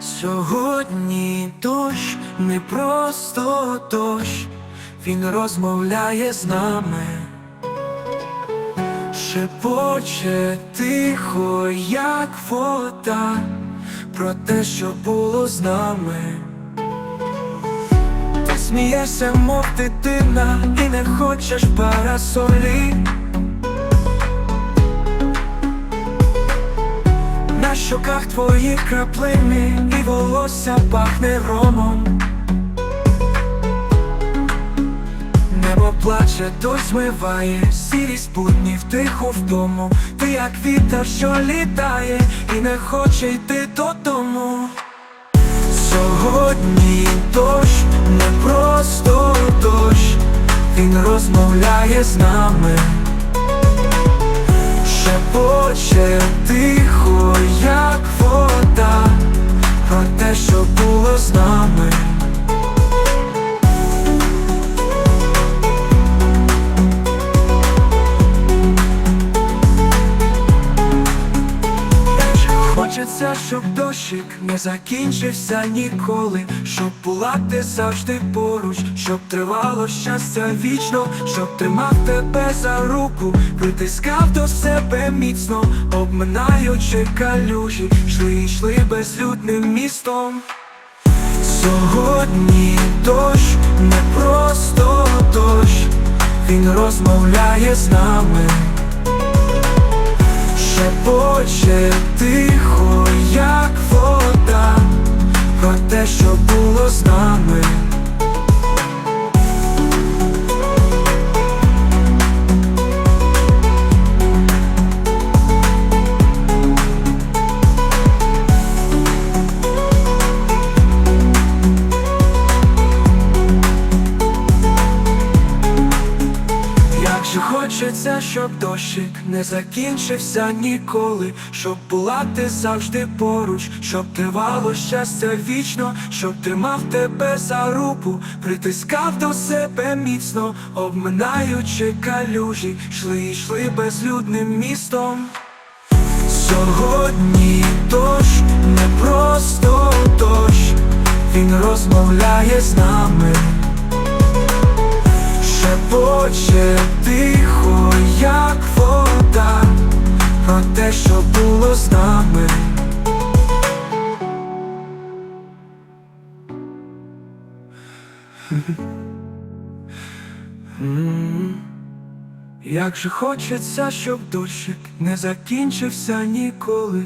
Сьогодні дощ, не просто дощ, він розмовляє з нами, шепоче тихо, як вода, про те, що було з нами. Ти смієшся, мов дитина, і не хочеш парасолі. Щоках твої краплини і волосся пахне ромом. Небо плаче, дощ змиває, сірість буднів тихо вдому. Ти як вітер, що літає, і не хоче йти додому. Сьогодні дощ, не просто дощ, він розмовляє з нами. Шепоче тихо, як вода, Хочеться, щоб дощик не закінчився ніколи, щоб була ти завжди поруч, щоб тривало щастя вічно, щоб тримав тебе за руку, притискав до себе міцно, обминаючи калюжі, йшли, йшли безлюдним містом. Сьогодні дощ, не просто дощ, він розмовляє з нами. Шепоче тихо, те, що було з нами. Хочеться, щоб дощик не закінчився ніколи, щоб була ти завжди поруч, щоб тривало щастя вічно, щоб тримав тебе за руку, притискав до себе міцно, обминаючи калюжі, йшли, йшли безлюдним містом. Сьогодні дощ, не просто дощ, він розмовляє з нами. Шепоче Як же хочеться, щоб дощик не закінчився ніколи.